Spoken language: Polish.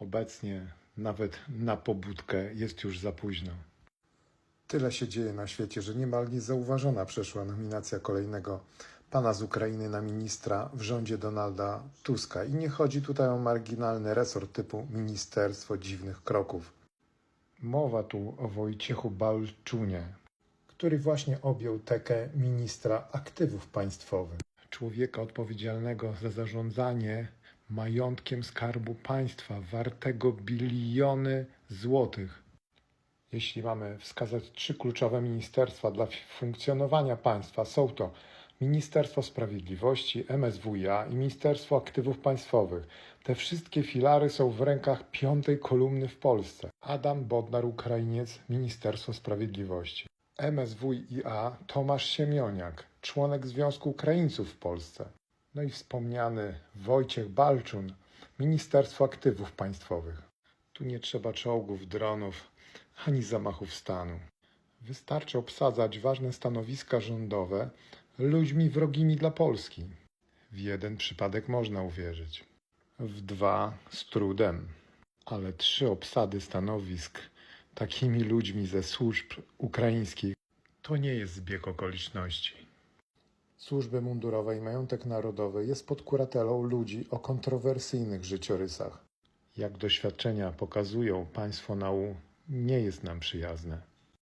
Obecnie nawet na pobudkę jest już za późno. Tyle się dzieje na świecie, że niemal niezauważona przeszła nominacja kolejnego pana z Ukrainy na ministra w rządzie Donalda Tuska. I nie chodzi tutaj o marginalny resort typu Ministerstwo Dziwnych Kroków. Mowa tu o Wojciechu Balczunie, który właśnie objął tekę ministra aktywów państwowych. Człowieka odpowiedzialnego za zarządzanie majątkiem skarbu państwa wartego biliony złotych. Jeśli mamy wskazać trzy kluczowe ministerstwa dla funkcjonowania państwa, są to Ministerstwo Sprawiedliwości, MSWiA i Ministerstwo Aktywów Państwowych. Te wszystkie filary są w rękach piątej kolumny w Polsce. Adam Bodnar, Ukrainiec, Ministerstwo Sprawiedliwości. MSWiA Tomasz Siemioniak, członek Związku Ukraińców w Polsce. No i wspomniany Wojciech Balczun, Ministerstwo Aktywów Państwowych. Tu nie trzeba czołgów, dronów ani zamachów stanu. Wystarczy obsadzać ważne stanowiska rządowe ludźmi wrogimi dla Polski. W jeden przypadek można uwierzyć, w dwa z trudem, ale trzy obsady stanowisk takimi ludźmi ze służb ukraińskich to nie jest zbieg okoliczności. Służby mundurowe i majątek narodowy jest pod kuratelą ludzi o kontrowersyjnych życiorysach. Jak doświadczenia pokazują, państwo nału nie jest nam przyjazne.